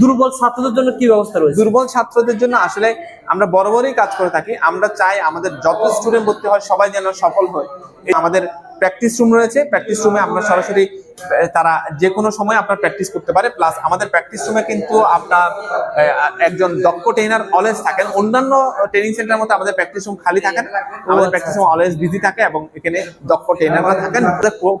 দুর্বল ছাত্রদের জন্য কি ব্যবস্থা রয়েছে? দুর্বল ছাত্রদের জন্য আসলে আমরা বরাবরই কাজ করে থাকি। আমরা চাই আমাদের যত স্টুডেন্ট ভর্তি হয় সবাই যেন সফল হয়। আমাদের প্র্যাকটিস রুম রয়েছে। প্র্যাকটিস রুমে আমরা সরাসরি তারা যে কোনো সময় আপনার প্র্যাকটিস করতে পারে। প্লাস আমাদের প্র্যাকটিস রুমে কিন্তু আপনার একজন দক্ষ ট্রেনার অলওয়েজ থাকেন। অন্যান্য ট্রেনিং সেন্টারের মধ্যে আমাদের প্র্যাকটিস রুম খালি থাকেন। আমাদের প্র্যাকটিস রুম অলওয়েজ বিজি থাকে এবং এখানে দক্ষ ট্রেনাররা থাকেন।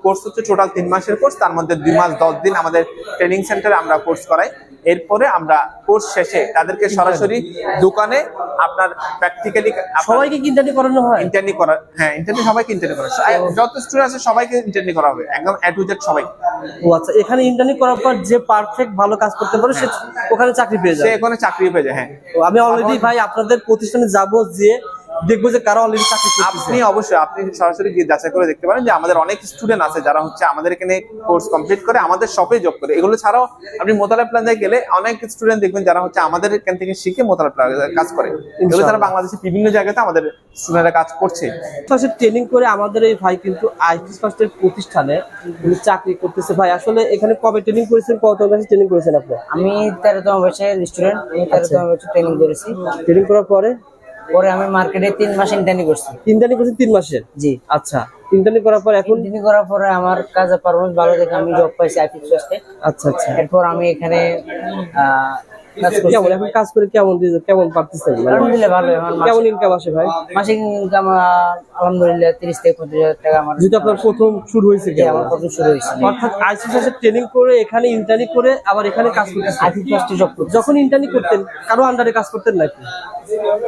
কোর্স হচ্ছে টোটাল তিন মাসের কোর্স তার মধ্যে দুই মাস দশ দিন আমাদের ট্রেনিং সেন্টারে আমরা কোর্স করাই। এরপরে আমরা কোর্স শেষে তাদেরকে সরাসরি দোকানে আপনার প্র্যাকটিক্যালি সবাইকে ইন্টারনি করানো হয়? ইন্টারনি করা হ্যাঁ ইন্টারনি সবাইকে ইন্টারনি করা হয়। যত স্টুডেন্ট আছে সবাইকে ইন্টারনি করা হবে একদম এ টু জেড সবাই। ও আচ্ছা এখানে ইন্টারনি করার পর যে পারফেক্ট ভালো কাজ করতে পারে সে ওখানে চাকরি পেয়ে যায় সে এখানে চাকরি পেয়ে যায় হ্যাঁ। তো আমি অলরেডি ভাই আপনাদের প্রতিষ্ঠানে যাব যে দেখব যে কারা অলরেডি চাকরি আপনি অবশ্যই আপনি সরাসরি গিয়ে যাচাই করে দেখতে পারেন যে আমাদের অনেক স্টুডেন্ট আছে যারা হচ্ছে আমাদের এখানে কোর্স কমপ্লিট করে আমাদের শপে জব করে। এগুলো ছাড়াও আপনি মোতালা প্লাজায় গেলে অনেক স্টুডেন্ট দেখবেন যারা হচ্ছে আমাদের এখান থেকে শিখে মোতালা প্লাজায় কাজ করে। এগুলো ছাড়া বাংলাদেশের বিভিন্ন জায়গাতে আমাদের স্টুডেন্টরা কাজ করছে। ট্রেনিং করে আমাদের এই ভাই কিন্তু আইটি ফার্স্টের প্রতিষ্ঠানে চাকরি করতেছে। ভাই আসলে এখানে কবে ট্রেনিং করেছেন? কত বছর ট্রেনিং করেছেন আপনি? আমি তেরোতম বয়সের স্টুডেন্ট আমি তেরোতম বছর ট্রেনিং করেছি। ট্রেনিং করার পরে? পরে আমি মার্কেটে তিন মাস ইন্টার্নি করছি। ইন্টারনি করছি তিন মাসে? জি। আচ্ছা ইন্টারনি করার পর এখন? ইন্টার্নি করার পরে আমার কাজে পারফরমেন্স ভালো দেখে আমি জব পাইছি আইপি আচ্ছা আচ্ছা। এরপর আমি এখানে কেমন এখন কাজ করে কেমন দিয়েছে- কেমন পারতেছেন মানে আলহামদুলিল্লাহ ভালো কেমন ইনকাম আসে ভাই? মাসিক ইনকাম আলহামদুলিল্লাহ তিরিশ থেকে পঁচিশ হাজার টাকা আমার যেটা আপনার প্রথম শুরু হয়েছে আমার প্রথম শুরু হয়েছে। অর্থাৎ আইসিসি ট্রেনিং করে এখানে ইন্টার্নি করে আবার এখানে কাজ জব করছি যখন ইন্টার্নি করতেন কারও আন্ডারে কাজ করতেন নাকি?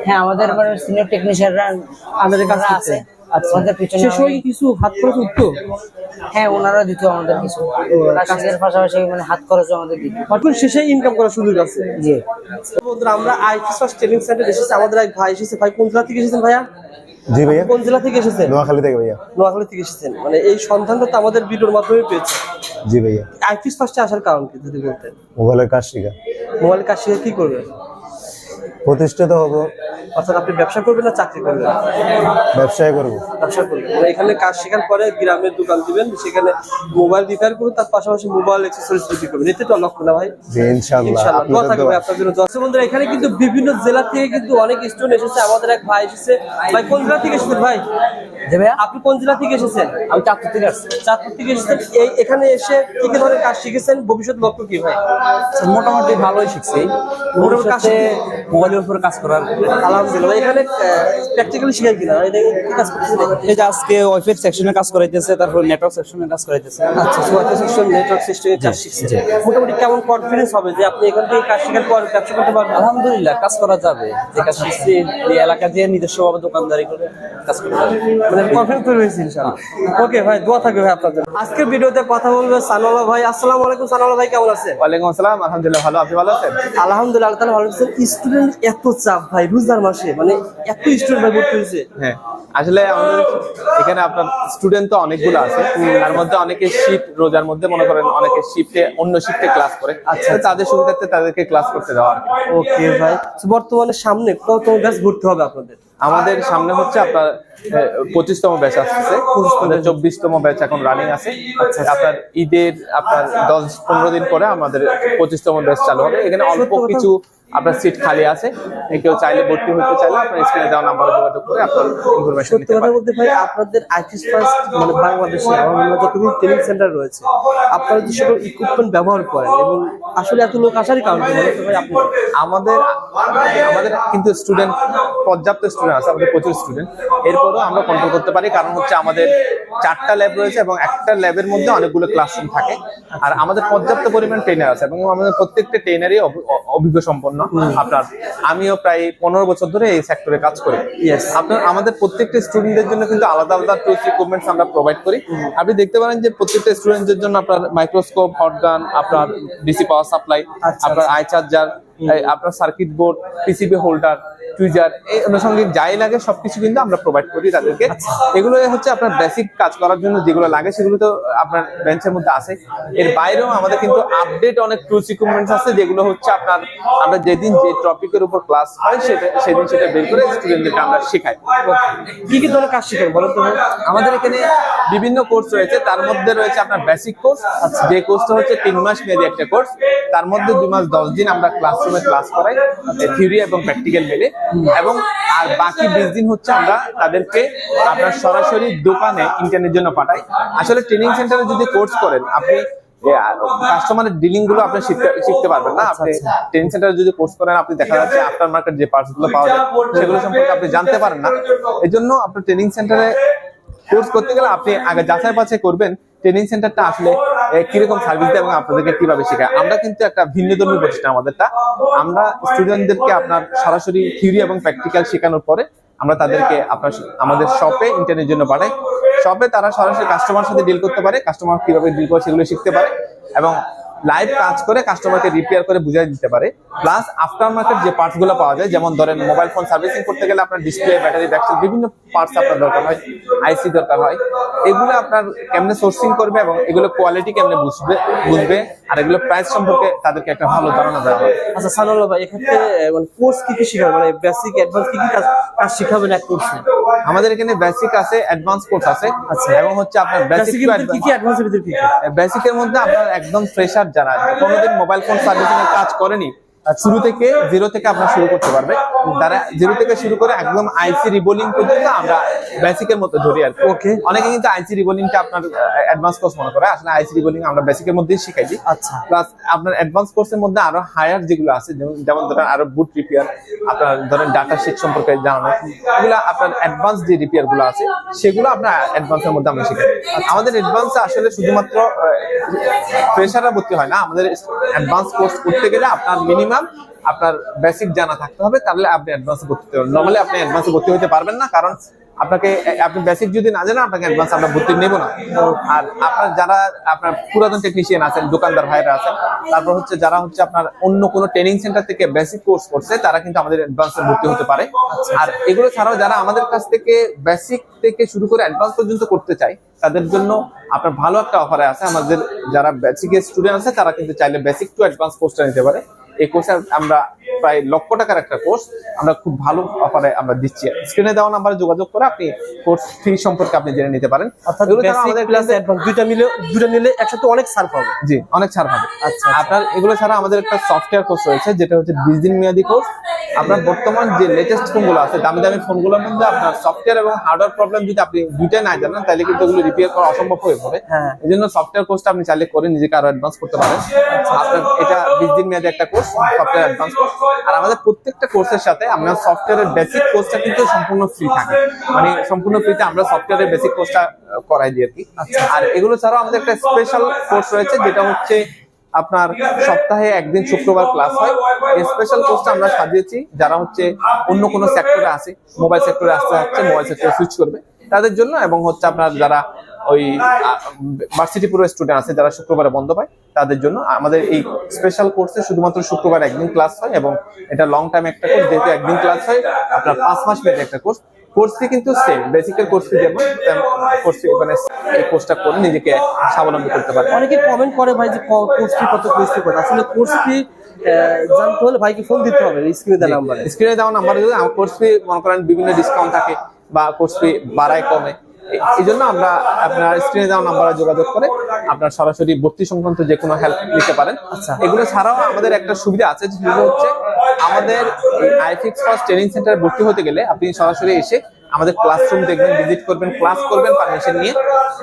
হ্যাঁ আমাদের মানে সিনিয়র টেকনিশিয়ানরা আন্ডারে কাজ আছে। আচ্ছা। পিছনে কিছু হাত খরচ উঠতো হ্যাঁ ওনারা দিত আমাদের কিছু। কাজের পাশাপাশি মানে হাত খরচ আমাদের দিত। এখন শেষে ইনকাম করার সুযোগ আছে? জি। বন্ধুরা আমরা আইসিসি ট্রেনিং সেন্টার এসেছি। আমাদের এক ভাই এসেছে। ভাই কোন জেলা থেকে এসেছেন ভাইয়া? জি ভাইয়া। কোন জেলা থেকে এসেছেন? নোয়াখালী থেকে ভাইয়া। নোয়াখালী থেকে এসেছেন। মানে এই সন্ধানটা তো আমাদের ভিডিওর মাধ্যমে পেয়েছে জি ভাইয়া। আইফিস ফার্স্টে আসার কারণ কি যদি বলতেন? মোবাইলের কাজ শিখা। মোবাইল কাজ শিখে কি করবেন? প্রতিষ্ঠিত হব। অর্থাৎ আপনি ব্যবসা করবেন না চাকরি করবেন? ব্যবসায় করব। ব্যবসা করবেন। মানে এখানে কাজ শেখার পরে গ্রামের দোকান দিবেন সেখানে মোবাইল রিপেয়ার করবেন তার পাশাপাশি মোবাইল অ্যাক্সেসরিজ বিক্রি করবেন। এতে তো লক্ষ্য না ভাই। জি ইনশাআল্লাহ। ইনশাআল্লাহ। দোয়া আপনাদের থাকবে দোয়া। আপনার জন্য। দর্শক বন্ধুরা এখানে কিন্তু বিভিন্ন জেলা থেকে কিন্তু অনেক স্টুডেন্ট এসেছে। আমাদের এক ভাই এসেছে। ভাই কোন জেলা থেকে এসেছেন ভাই? যে ভাইয়া। আপনি কোন জেলা থেকে এসেছেন? আমি চাকরি থেকে আসছি। চাঁদপুর থেকে এসেছেন। এই এখানে এসে কি কি ধরনের কাজ শিখেছেন? ভবিষ্যৎ লক্ষ্য কি ভাই? মোটামুটি ভালোই শিখছি। মোটামুটি মোবাইলের উপর কাজ করার আলহামদুলিল্লাহ এখানে প্র্যাকটিক্যালি শিখাই কিনা? কাজ করতেছেন এই যে আজকে ওয়াইফাই সেকশনে কাজ করাইতেছে তারপর নেটওয়ার্ক সেকশনে কাজ করাইতেছে। আচ্ছা সোয়াটা সেকশন নেটওয়ার্ক সিস্টেমে কাজ শিখছেন মোটামুটি কেমন কনফিডেন্স হবে যে আপনি এখান থেকে কাজ শেখার পর ব্যবসা করতে পারবেন? আলহামদুলিল্লাহ কাজ করা যাবে। যে কাজ শিখছি এই এলাকা দিয়ে নিজস্ব দোকানদারি করে কাজ যাবে মানে কনফিডেন্স তৈরি হয়েছে ইনশাআল্লাহ। ওকে ভাই দোয়া থাকবে ভাই আপনার জন্য। আজকের ভিডিওতে কথা বলবে সানোয়ালা ভাই। আসসালামু আলাইকুম সানোয়ালা ভাই কেমন আছেন? ওয়ালাইকুম আসসালাম আলহামদুলিল্লাহ ভালো। আপনি ভালো আছেন? আলহামদুলিল্লাহ আল্লাহ ভালো আছেন স্টুডেন্ট এত চাপ ভাই রোজার মাসে মানে এত স্টুডেন্ট ভর্তি হয়েছে। হ্যাঁ আসলে আমাদের এখানে আপনার স্টুডেন্ট তো অনেকগুলো আছে তার মধ্যে অনেকে শিফট রোজার মধ্যে মনে করেন অনেকে শিফটে অন্য শিফটে ক্লাস করে। আচ্ছা তাদের সুবিধার্থে তাদেরকে ক্লাস করতে দেওয়া আর ওকে ভাই। বর্তমানে সামনে কত ব্যাচ ভর্তি হবে আপনাদের? আমাদের সামনে হচ্ছে আপনার পঁচিশতম ব্যাচ আসতেছে। চব্বিশতম ব্যাচ এখন রানিং আছে। আপনার ঈদের আপনার দশ পনেরো দিন পরে আমাদের পঁচিশতম ব্যাচ চালু হবে। এখানে অল্প কিছু আপনার সিট খালি আছে। কেউ চাইলে ভর্তি হতে চাইলে আপনার স্ক্রিনে দেওয়া নাম্বারে যোগাযোগ করে আপনার ইনফরমেশন নিতে পারেন। বলতে ভাই আপনাদের আইটি ফার্স্ট মানে বাংলাদেশে আমার মনে যতগুলো ট্রেনিং সেন্টার রয়েছে আপনারা যে সকল ইকুইপমেন্ট ব্যবহার করেন এবং আসলে এত লোক আসারই কারণ ভাই আপনি? আমাদের আমাদের কিন্তু স্টুডেন্ট পর্যাপ্ত স্টুডেন্ট আছে আমাদের প্রচুর স্টুডেন্ট এরপরও আমরা কন্ট্রোল করতে পারি কারণ হচ্ছে আমাদের চারটা ল্যাব রয়েছে এবং একটা ল্যাবের মধ্যে অনেকগুলো ক্লাসরুম থাকে। আর আমাদের পর্যাপ্ত পরিমাণ ট্রেনার আছে এবং আমাদের প্রত্যেকটা ট্রেনারই অভিজ্ঞ সম্পন্ন। আপনার আমিও প্রায় পনেরো বছর ধরে এই সেক্টরে কাজ করি। আপনার আমাদের প্রত্যেকটা স্টুডেন্টদের জন্য কিন্তু আলাদা আলাদা টুলস ইকুইপমেন্টস আমরা প্রোভাইড করি। আপনি দেখতে পারেন যে প্রত্যেকটা স্টুডেন্টদের জন্য আপনার মাইক্রোস্কোপ হটগান আপনার ডিসি পাওয়ার সাপ্লাই আচ্ছা, আপনার আই চার্জার আপনার circuit board PCB holder tweezer এই আনুষঙ্গিক যাই লাগে সবকিছু কিন্তু আমরা প্রোভাইড করি তাদেরকে। এগুলো হচ্ছে আপনার বেসিক কাজ করার জন্য যেগুলো লাগে সেগুলো তো আপনার বেঞ্চের মধ্যে আছে। এর বাইরেও আমাদের কিন্তু আপডেট অনেক টুলস ইকুইপমেন্টস আছে যেগুলো হচ্ছে আপনার আমরা যেদিন যে টপিকের উপর ক্লাস হয় সেটা, সেদিন সেটা বের করে স্টুডেন্টদেরকে আমরা শেখাই। কি কি ধরনের কাজ শেখাই বলেন তো? আমাদের এখানে বিভিন্ন কোর্স রয়েছে, তার মধ্যে রয়েছে আপনার বেসিক কোর্স যে কোর্সটা হচ্ছে তিন মাস মেয়াদী একটা কোর্স তার মধ্যে দুই মাস দশ দিন আমরা ক্লাসরুমে ক্লাস করাই থিওরি এবং প্র্যাকটিক্যাল মিলে। এবং আর বাকি বিশ দিন হচ্ছে আমরা তাদেরকে আপনার সরাসরি দোকানে ইন্টারনেট জন্য পাঠাই। আসলে ট্রেনিং সেন্টারে যদি কোর্স করেন আপনি কাস্টমারের ডিলিংগুলো আপনি শিখতে পারবেন না। আপনি ট্রেনিং সেন্টারে যদি কোর্স করেন আপনি দেখা যাচ্ছে আফটার মার্কেট যে পার্টসগুলো পাওয়া যায় সেগুলো সম্পর্কে আপনি জানতে পারেন না। এই জন্য আপনার ট্রেনিং সেন্টারে কোর্স করতে গেলে আপনি আগে যাচাই বাছাই করবেন ট্রেনিং সেন্টারটা আসলে কীরকম সার্ভিস দেয় এবং আপনাদেরকে কীভাবে শেখায়। আমরা কিন্তু একটা ভিন্ন ধর্মী প্রতিষ্ঠান আমাদেরটা। আমরা স্টুডেন্টদেরকে আপনার সরাসরি থিওরি এবং প্র্যাকটিক্যাল শেখানোর পরে আমরা তাদেরকে আপনার আমাদের শপে ইন্টারনেটের জন্য পাঠাই। শপে তারা সরাসরি কাস্টমার সাথে ডিল করতে পারে কাস্টমার কীভাবে ডিল করে সেগুলো শিখতে পারে এবং লাইভ কাজ করে কাস্টমারকে রিপেয়ার করে বুঝিয়ে দিতে পারে। প্লাস আফটার মার্কেট যে পার্টসগুলো পাওয়া যায়, যেমন ধরেন মোবাইল ফোন সার্ভিসিং করতে গেলে আপনার ডিসপ্লে ব্যাটারি ব্যাকসেল বিভিন্ন পার্টস আপনার দরকার হয় আইসি দরকার হয়। এগুলো আপনার কেমনে সোর্সিং করবে এবং এগুলো কোয়ালিটি কেমনে বুঝবে বুঝবে? আর এগুলো প্রাইস সম্পর্কে তাদেরকে একটা ভালো ধারণা দেওয়া হয় আচ্ছা সানুল্লাহ ভাই এক্ষেত্রে মানে কোর্স কি কি শিখাবে? মানে বেসিক অ্যাডভান্স কি কি কাজ কাজ শিখাবেন এক কোর্সে আমাদের এখানে বেসিক আছে অ্যাডভান্স কোর্স আছে আচ্ছা। এবং হচ্ছে আপনার বেসিক কি কি অ্যাডভান্সের ভিতরে কি কি? বেসিকের মধ্যে আপনার একদম ফ্রেশার যারা কোনোদিন মোবাইল ফোন সার্ভিসিং এর কাজ করেনি শুরু থেকে জিরো থেকে আপনার শুরু করতে পারবে তারা জিরো থেকে শুরু করে একদম আইসি রিবোলিং পর্যন্ত আমরা বেসিকের মধ্যে ধরি আর ওকে অনেকে কিন্তু আইসি রিবোলিংটা আপনার অ্যাডভান্স কোর্স মনে করে। আসলে আইসি রিবোলিং আমরা বেসিকের মধ্যেই শিখাই দিই। আচ্ছা। প্লাস আপনার অ্যাডভান্স কোর্সের মধ্যে আরও হায়ার যেগুলো আছে যেমন ধরেন আরও বুট রিপেয়ার আপনার ধরেন ডাটা শিট সম্পর্কে জানানো এগুলো আপনার অ্যাডভান্স যে রিপেয়ারগুলো আছে সেগুলো আপনার অ্যাডভান্সের মধ্যে আমরা শিখাই। আমাদের অ্যাডভান্স আসলে শুধুমাত্র ফ্রেশাররা ভর্তি হয় না আমাদের অ্যাডভান্স কোর্স করতে গেলে আপনার মিনিমাম আপনার বেসিক জানা থাকতে হবে, তাহলে আপনি অ্যাডভান্সে ভর্তি হতে পারবেন। নর্মালি আপনি অ্যাডভান্সে ভর্তি হতে পারবেন না, কারণ আপনাকে আপনি বেসিক যদি না জানেন, আপনাকে অ্যাডভান্স আমরা ভর্তি নেব না। আর আপনার যারা, আপনার পুরাতন টেকনিশিয়ান আছেন, দোকানদার ভাইরা আছেন, তারপর হচ্ছে যারা হচ্ছে আপনার অন্য কোনো ট্রেনিং সেন্টার থেকে বেসিক কোর্স করছে, তারা কিন্তু আমাদের অ্যাডভান্সে ভর্তি হতে পারে। আর এগুলো ছাড়াও যারা আমাদের কাছ থেকে বেসিক থেকে শুরু করে অ্যাডভান্স পর্যন্ত করতে চায়, তাদের জন্য আপনার ভালো একটা অফারে আছে। আমাদের যারা বেসিকের স্টুডেন্ট আছে, তারা কিন্তু চাইলে বেসিক টু অ্যাডভান্স কোর্সটা নিতে পারে। এই কোর্সে আমরা প্রায় লক্ষ টাকার একটা কোর্স আমরা খুব ভালো অফারে আমরা দিচ্ছি। স্ক্রিনে দেওয়া নাম্বারে যোগাযোগ করে আপনি কোর্স ফি সম্পর্কে আপনি জেনে নিতে পারেন। অর্থাৎ আমাদের ক্লাস অ্যাডভান্স দুইটা মিলে দুইটা নিলে একসাথে অনেক ছাড় পাবে। জি অনেক ছাড় পাবে। আচ্ছা, আপনার এগুলো ছাড়া আমাদের একটা সফটওয়্যার কোর্স রয়েছে যেটা হচ্ছে বিশ দিন মেয়াদি কোর্স আপনার বর্তমান যে লেটেস্ট ফোনগুলো আছে দামি দামি ফোনগুলোর মধ্যে আপনার সফটওয়্যার এবং হার্ডওয়্যার প্রবলেম যদি আপনি দুইটাই না জানেন তাহলে কিন্তু ওগুলো রিপেয়ার করা অসম্ভব হয়ে পড়ে। এই জন্য সফটওয়্যার কোর্সটা আপনি চাইলে করে নিজেকে আরও অ্যাডভান্স করতে পারেন। আপনার এটা বিশ দিন মেয়াদি একটা কোর্স সফটওয়্যার অ্যাডভান্স কোর্স আর আমাদের প্রত্যেকটা কোর্সের সাথে আমরা সফটওয়্যারের বেসিক কোর্সটা কিন্তু সম্পূর্ণ ফ্রি থাকে। মানে সম্পূর্ণ ফ্রিতে আমরা সফটওয়্যারের বেসিক কোর্সটা করাই দিই আর কি। আর এগুলো ছাড়াও আমাদের একটা স্পেশাল কোর্স রয়েছে যেটা হচ্ছে আপনার সপ্তাহে একদিন শুক্রবার ক্লাস হয়। স্পেশাল কোর্সটা আমরা সাজিয়েছি। যারা হচ্ছে অন্য কোনো সেক্টরে আছে মোবাইল সেক্টরে আসতে হচ্ছে মোবাইল সেক্টরে সুইচ করবে তাদের জন্য এবং হচ্ছে আপনার যারা ওই ভার্সিটি পুরো স্টুডেন্ট আছে, যারা শুক্রবারে বন্ধ পায়, তাদের জন্য আমাদের এই স্পেশাল কোর্সে শুধুমাত্র শুক্রবার একদিন ক্লাস হয় এবং এটা লং টাইম একটা কোর্স যেহেতু একদিন ক্লাস হয়, আপনার পাঁচ মাস মেয়াদী একটা কোর্স কোর্স ফি কিন্তু সেম বেসিক্যাল কোর্সটি যেমন কোর্স মানে এই কোর্সটা করে নিজেকে স্বাবলম্বী করতে পারে অনেকে কমেন্ট করে ভাই যে কোর্সটি কত কোর্সটি কত? আসলে কোর্স ফি জানতে হলে ভাইকে ফোন দিতে হবে স্ক্রিনে দেওয়া নাম্বারে স্ক্রিনে দেওয়া নাম্বার যদি কোর্স ফি মনে করেন বিভিন্ন ডিসকাউন্ট থাকে বা কোর্স ফি বাড়ায় কমে এই জন্য আমরা আপনার স্ক্রিনে দেওয়া নাম্বারে যোগাযোগ করে আপনার সরাসরি ভর্তি সংক্রান্ত যে কোনো হেল্প নিতে পারেন আচ্ছা। এগুলো ছাড়াও আমাদের একটা সুবিধা আছে যেটা হচ্ছে আমাদের আইফিক্স ফার্স্ট ট্রেনিং সেন্টারে ভর্তি হতে গেলে আপনি সরাসরি এসে আমাদের ক্লাসরুম দেখবেন ভিজিট করবেন ক্লাস করবেন পারমিশন নিয়ে।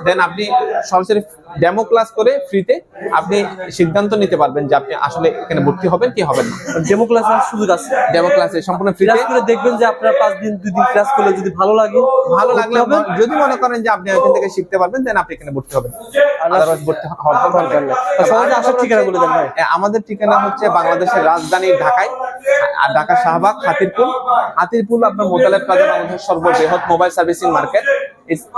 দেন আপনি সরাসরি ডেমো ক্লাস করে ফ্রিতে আপনি সিদ্ধান্ত নিতে পারবেন যে আপনি আসলে এখানে ভর্তি হবেন কি হবেন না। ডেমো ক্লাস সুযোগ আছে। ডেমো ক্লাসে সম্পূর্ণ ক্লাস করে দেখবেন যে আপনার পাঁচ দিন দুই দিন ক্লাস করলে যদি ভালো লাগে ভালো লাগলে হবে যদি মনে করেন যে আপনি এখান থেকে শিখতে পারবেন দেন আপনি এখানে ভর্তি হবেন। সহজে আসার ঠিকানা বলে দেন ভাই। আমাদের ঠিকানা হচ্ছে বাংলাদেশের রাজধানী ঢাকায়। ঢাকা শাহবাগ, হাতিরপুল। হাতিরপুল আপনার মোতালেব প্লাজা বাংলাদেশের সর্ববৃহৎ mobile servicing market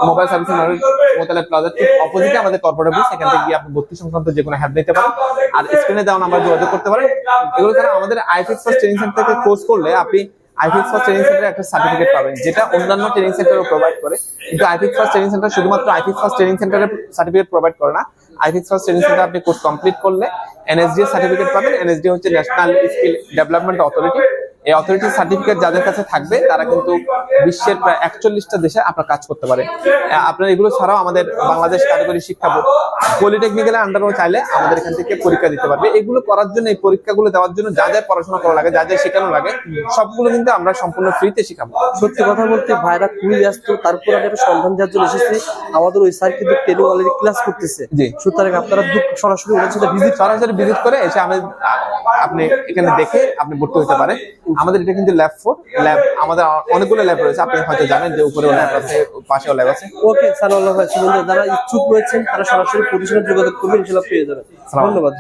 mobile servicing market Motaleb প্লাজার ঠিক অপোজিটে আমাদের কর্পোরেট অফিস সেখান থেকে গিয়ে আপনি ভর্তি সংক্রান্ত যে কোনো হেল্প নিতে পারেন। আর স্ক্রিনে দেওয়া নাম্বার যোগাযোগ করতে পারেন। এগুলো ছাড়া আমাদের আইফিক্স ফার্স্ট ট্রেনিং সেন্টার থেকে কোর্স করলে আপনি আইফিক্স ফার্স্ট ট্রেনিং সেন্টারে একটা সার্টিফিকেট পাবেন, যেটা অন্যান্য ট্রেনিং সেন্টারও প্রোভাইড করে। কিন্তু আইফিক্স ফার্স্ট ট্রেনিং সেন্টার শুধুমাত্র আইফিক্স ফার্স্ট ট্রেনিং সেন্টারে সার্টিফিকেট প্রোভাইড করে না। আইফিক্স ফার্স্ট ট্রেনিং সেন্টার আপনি কোর্স কমপ্লিট করলে এনএসডি সার্টিফিকেট পাবেন। এনএসডি হচ্ছে ন্যাশনাল স্কিল ডেভেলপমেন্ট অথরিটি এই অথরিটি সার্টিফিকেট যাদের কাছে থাকবে তারা কিন্তু বিশ্বের প্রায় একচল্লিশটা দেশে আপনার কাজ করতে পারে। আপনার এগুলো ছাড়াও আমাদের বাংলাদেশ কারিগরি শিক্ষা বোর্ড পলিটেকনিক্যালের আন্ডারও চাইলে আমাদের এখান থেকে পরীক্ষা দিতে পারবে। এগুলো করার জন্য এই পরীক্ষাগুলো দেওয়ার জন্য যা যা পড়াশোনা করা লাগে যা যা শেখানো লাগে সবগুলো কিন্তু আমরা সম্পূর্ণ ফ্রিতে শেখাবো। সত্যি কথা বলতে ভাইরা খুবই ব্যস্ত তারপর আমি একটা সন্ধান দেওয়ার জন্য এসেছি। আমাদের ওই স্যার কিন্তু ট্রেনিং অলরেডি ক্লাস করতেছে। জি। সুতরাং আপনারা সরাসরি ওনার সাথে ভিজিট সরাসরি ভিজিট করে এসে আমি আপনি এখানে দেখে আপনি ভর্তি হতে পারেন। আমাদের এটা কিন্তু ল্যাব ফোর ল্যাব আমাদের অনেকগুলো ল্যাব রয়েছে। আপনি হয়তো জানেন যে উপরে ল্যাব আছে পাশেও ল্যাব আছে। ওকে ভাই সুমন যারা ইচ্ছুক রয়েছেন তারা সরাসরি প্রতিষ্ঠানে যোগাযোগ করবেন ইনশাআল্লাহ পেয়ে যাবেন। ধন্যবাদ।